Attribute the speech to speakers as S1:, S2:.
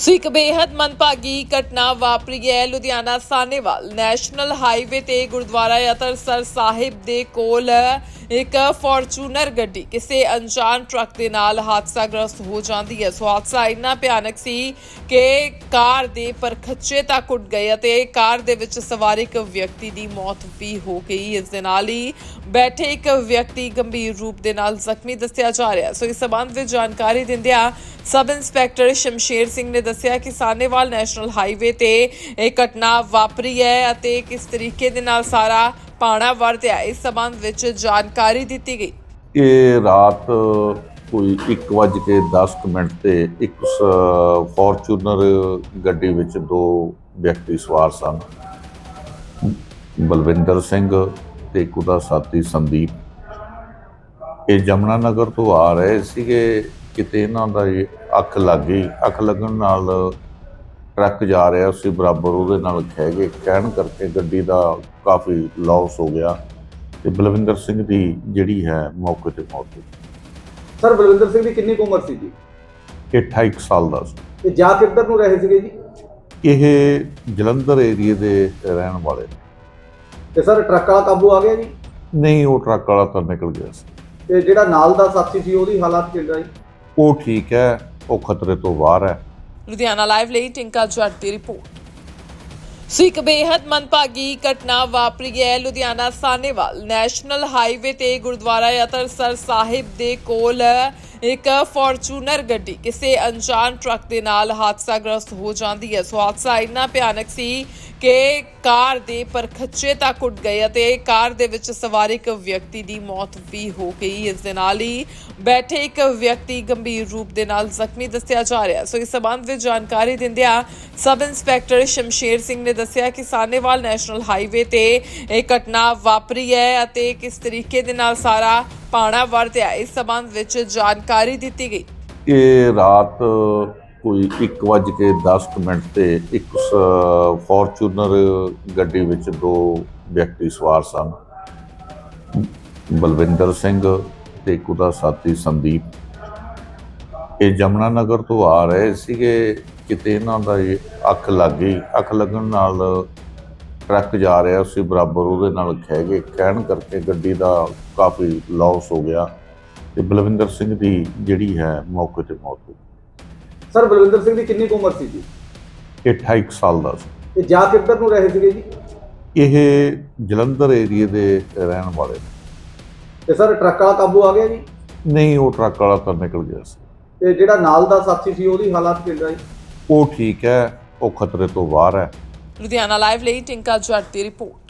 S1: ਸੋ ਇੱਕ ਬੇहद ਮੰਦਭਾਗੀ ਘਟਨਾ ਵਾਪਰੀ ਹੈ ਲੁਧਿਆਣਾ ਸਾਨੇਵਾਲ ਨੈਸ਼ਨਲ ਹਾਈਵੇ ਤੇ ਗੁਰਦੁਆਰਾ ਯਤਰਸਰ ਸਾਹਿਬ ਦੇ ਕੋਲ। ਇੱਕ ਫੋਰਚੂਨਰ ਗੱਡੀ ਕਿਸੇ ਅਣਜਾਣ ਟਰੱਕ ਦੇ ਨਾਲ ਹਾਦਸਾਗ੍ਰਸਤ ਹੋ ਜਾਂਦੀ ਹੈ। ਸੋ ਹਾਦਸਾ ਇੰਨਾ ਭਿਆਨਕ ਸੀ ਕਿ ਕਾਰ ਦੇ ਪਰਖੱਚੇ ਤੱਕ ਉੱਡ ਗਏ ਅਤੇ ਕਾਰ ਦੇ ਵਿੱਚ ਸਵਾਰ ਇੱਕ ਵਿਅਕਤੀ ਦੀ ਮੌਤ ਵੀ ਹੋ ਗਈ। ਇਸ ਦੇ ਨਾਲ ਹੀ ਬੈਠੇ ਇੱਕ ਵਿਅਕਤੀ ਗੰਭੀਰ ਰੂਪ ਦੇ ਨਾਲ ਜ਼ਖਮੀ ਦੱਸਿਆ ਜਾ ਰਿਹਾ ਸੋ ਇਸ ਸਬੰਧ ਵਿੱਚ ਜਾਣਕਾਰੀ ਦਿੰਦਿਆਂ ਸਬ ਇੰਸਪੈਕਟਰ ਸ਼ਮਸ਼ੇਰ ਸਿੰਘ ਨੇ ਦੱਸਿਆ ਕਿ ਸਾਨੇਵਾਲ ਨੈਸ਼ਨਲ ਹਾਈਵੇ ਤੇ ਇਹ ਘਟਨਾ ਵਾਪਰੀ ਹੈ ਅਤੇ ਕਿਸ ਤਰੀਕੇ ਦੇ ਨਾਲ ਸਾਰਾ ਪਾਣਾ ਵਰਤਿਆ। ਇਸ ਸਬੰਧ ਵਿੱਚ ਜਾਣਕਾਰੀ ਦਿੱਤੀ ਗਈ।
S2: ਇਹ ਰਾਤ ਕੋਈ 1:10 ਮਿੰਟ ਤੇ ਇੱਕ ਫੋਰਚੂਨਰ ਗੱਡੀ ਵਿੱਚ ਦੋ ਵਿਅਕਤੀ ਸਵਾਰ ਸਨ। ਬਲਵਿੰਦਰ ਸਿੰਘ ਤੇ ਇੱਕ ਉਹਦਾ ਸਾਥੀ ਸੰਦੀਪ। ਇਹ ਜਮਨਾ ਨਗਰ ਤੋਂ ਆ ਰਹੇ ਸੀਗੇ। ਕਿਤੇ ਇਹਨਾਂ ਦਾ ਅੱਖ ਲੱਗ ਗਈ। ਅੱਖ ਲੱਗਣ ਨਾਲ ਟਰੱਕ ਜਾ ਰਿਹਾ ਸੀ ਬਰਾਬਰ ਉਹਦੇ ਨਾਲ ਖਹਿ ਗਏ। ਕਹਿਣ ਕਰਕੇ ਗੱਡੀ ਦਾ ਕਾਫੀ ਲਾਸ ਹੋ ਗਿਆ ਤੇ ਬਲਵਿੰਦਰ ਸਿੰਘ ਦੀ ਜਿਹੜੀ ਹੈ ਮੌਕੇ ਤੇ ਮੌਤ ਹੋ
S3: ਸਰ ਬਲਵਿੰਦਰ ਸਿੰਘ ਦੀ ਕਿੰਨੀ ਕੁ ਉਮਰ ਸੀ ਜੀ?
S2: ਗਈ ਇਹ 28 ਕੁ ਸਾਲ ਦਾ ਸੀ।
S3: ਤੇ ਜਾ ਕਿੱਧਰ ਨੂੰ ਰਹੇ ਸੀਗੇ ਜੀ?
S2: ਇਹ ਜਲੰਧਰ ਏਰੀਏ ਦੇ ਰਹਿਣ ਵਾਲੇ ਨੇ।
S3: ਤੇ ਸਰ ਟਰੱਕ ਵਾਲਾ ਕਾਬੂ ਆ ਗਿਆ ਜੀ?
S2: ਨਹੀਂ ਉਹ ਟਰੱਕ ਵਾਲਾ ਤਾਂ ਨਿਕਲ ਗਿਆ ਸੀ।
S3: ਤੇ ਜਿਹੜਾ ਨਾਲ ਦਾ ਸਾਥੀ ਸੀ ਉਹਦੀ ਹਾਲਾਤ ਕਿੱਦਾਂ ਜੀ?
S2: ਉਹ ਠੀਕ ਹੈ ਉਹ ਖਤਰੇ ਤੋਂ ਬਾਹਰ ਹੈ।
S1: ਲੁਧਿਆਣਾ ਲਾਈਵ ਲਈ ਟਿੰਕਾ ਜੱਟ ਦੀ ਰਿਪੋਰਟ। ਸੋ ਇੱਕ ਬੇहद ਮੰਦਭਾਗੀ ਘਟਨਾ ਵਾਪਰੀ ਹੈ। ਲੁਧਿਆਣਾ ਸਾਨੇਵਾਲ ਨੈਸ਼ਨਲ ਹਾਈਵੇ ਤੇ ਗੁਰਦੁਆਰਾ ਯਤਰਸਰ ਸਾਹਿਬ ਦੇ ਕੋਲ ਇੱਕ ਫੋਰਚੂਨਰ ਗੱਡੀ ਕਿਸੇ ਅਣਜਾਣ ਟਰੱਕ ਦੇ ਨਾਲ ਹਾਦਸਾਗ੍ਰਸਤ ਹੋ ਜਾਂਦੀ ਹੈ। ਸੋ ਹਾਦਸਾ ਇੰਨਾ ਭਿਆਨਕ ਸੀ ਕਿ ਕਾਰ ਦੇ ਪਰਖੱਚੇ ਤੱਕ ਉੱਡ ਗਏ ਅਤੇ ਕਾਰ ਦੇ ਵਿੱਚ ਸਵਾਰ ਇੱਕ ਵਿਅਕਤੀ ਦੀ ਮੌਤ ਵੀ ਹੋ ਗਈ। ਇਸ ਦੇ ਨਾਲ ਹੀ ਬੈਠੇ ਇੱਕ ਵਿਅਕਤੀ ਗੰਭੀਰ ਰੂਪ ਦੇ ਨਾਲ ਜ਼ਖਮੀ ਦੱਸਿਆ ਜਾ ਰਿਹਾ ਸੋ ਇਸ ਸਬੰਧ ਵਿੱਚ ਜਾਣਕਾਰੀ ਦਿੰਦਿਆਂ ਸਬ ਇੰਸਪੈਕਟਰ ਸ਼ਮਸ਼ੇਰ ਸਿੰਘ ਨੇ ਦੱਸਿਆ ਕਿ ਸਾਨੇਵਾਲ ਨੈਸ਼ਨਲ ਹਾਈਵੇ ਤੇ ਇਹ ਘਟਨਾ ਵਾਪਰੀ ਹੈ ਅਤੇ ਕਿਸ ਤਰੀਕੇ ਦੇ ਨਾਲ ਸਾਰਾ ਪਾਣਾ ਵਰਤਿਆ ਇਸ ਸਬੰਧ ਵਿੱਚ ਜਾਣਕਾਰੀ ਦਿੱਤੀ ਗਈ।
S2: ਇਹ ਰਾਤ ਕੋਈ 1:10 ਮਿੰਟ ਤੇ ਇੱਕ ਫੋਰਚੂਨਰ ਗੱਡੀ ਵਿੱਚ ਦੋ ਵਿਅਕਤੀ ਸਵਾਰ ਸਨ। ਬਲਵਿੰਦਰ ਸਿੰਘ ਤੇ ਇੱਕ ਸਾਥੀ ਸੰਦੀਪ। ਇਹ ਜਮਨਾ ਨਗਰ ਤੋਂ ਆ ਰਹੇ ਸੀਗੇ। ਕਿਤੇ ਇਹਨਾਂ ਦਾ ਇਹ ਅੱਖ ਲੱਗ ਗਈ। ਅੱਖ ਲੱਗਣ ਨਾਲ ਟਰੱਕ ਜਾ ਰਿਹਾ ਸੀ ਬਰਾਬਰ ਉਹਦੇ ਨਾਲ ਖਹਿ ਗਏ। ਕਹਿਣ ਕਰਕੇ ਗੱਡੀ ਦਾ ਕਾਫੀ ਲਾਸ ਹੋ ਗਿਆ ਤੇ ਬਲਵਿੰਦਰ ਸਿੰਘ ਦੀ ਜਿਹੜੀ ਹੈ ਮੌਕੇ ਤੇ ਮੌਤ ਹੋ
S3: ਸਰ ਬਲਵਿੰਦਰ ਸਿੰਘ ਦੀ ਕਿੰਨੀ ਉਮਰ ਸੀ ਜੀ?
S2: ਗਈ ਇਹ 28 ਕੁ ਸਾਲ ਦਾ ਸੀ।
S3: ਤੇ ਜਾ ਕਿੱਧਰ ਨੂੰ ਰਹੇ ਸੀਗੇ ਜੀ?
S2: ਇਹ ਜਲੰਧਰ ਏਰੀਏ ਦੇ ਰਹਿਣ ਵਾਲੇ ਨੇ।
S3: ਤੇ ਸਰ ਟਰੱਕ ਵਾਲਾ ਕਾਬੂ ਆ ਗਿਆ ਜੀ?
S2: ਨਹੀਂ ਉਹ ਟਰੱਕ ਵਾਲਾ ਤਾਂ ਨਿਕਲ ਗਿਆ ਸੀ।
S3: ਤੇ ਜਿਹੜਾ ਨਾਲ ਦਾ ਸਾਥੀ ਸੀ ਉਹਦੀ ਹਾਲਾਤ ਕਿੱਦਾਂ ਜੀ?
S2: ਉਹ ਠੀਕ ਹੈ, ਉਹ ਖਤਰੇ ਤੋਂ ਬਾਹਰ ਹੈ।
S1: ਲੁਧਿਆਣਾ ਲਾਈਵ ਲਈ ਟਿੰਕਾ ਜੱਟ ਦੀ ਰਿਪੋਰਟ।